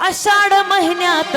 आषाढ महिन्यात.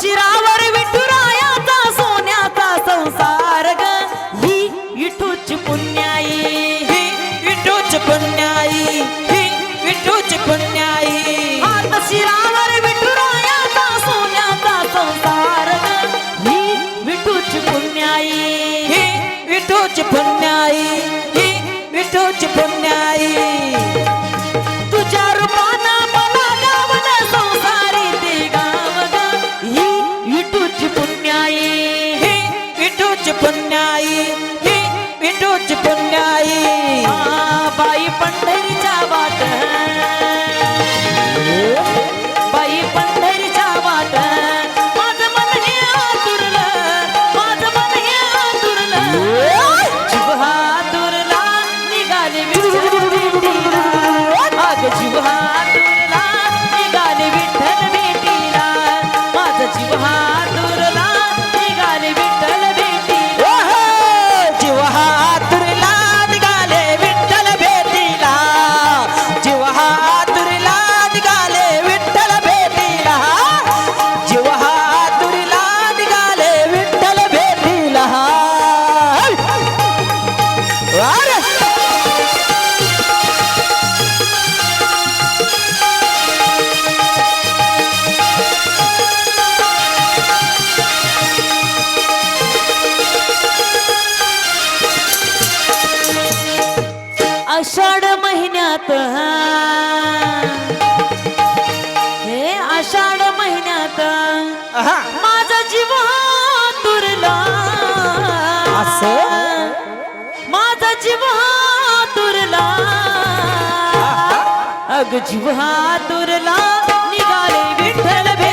지라. নাই आषाढ महिन्यात हे. आषाढ महिन्यात. माझा जीव तुरला. असं? माझा जीव तुरला. अग जीव तुरला निघाले विठ्ठल भे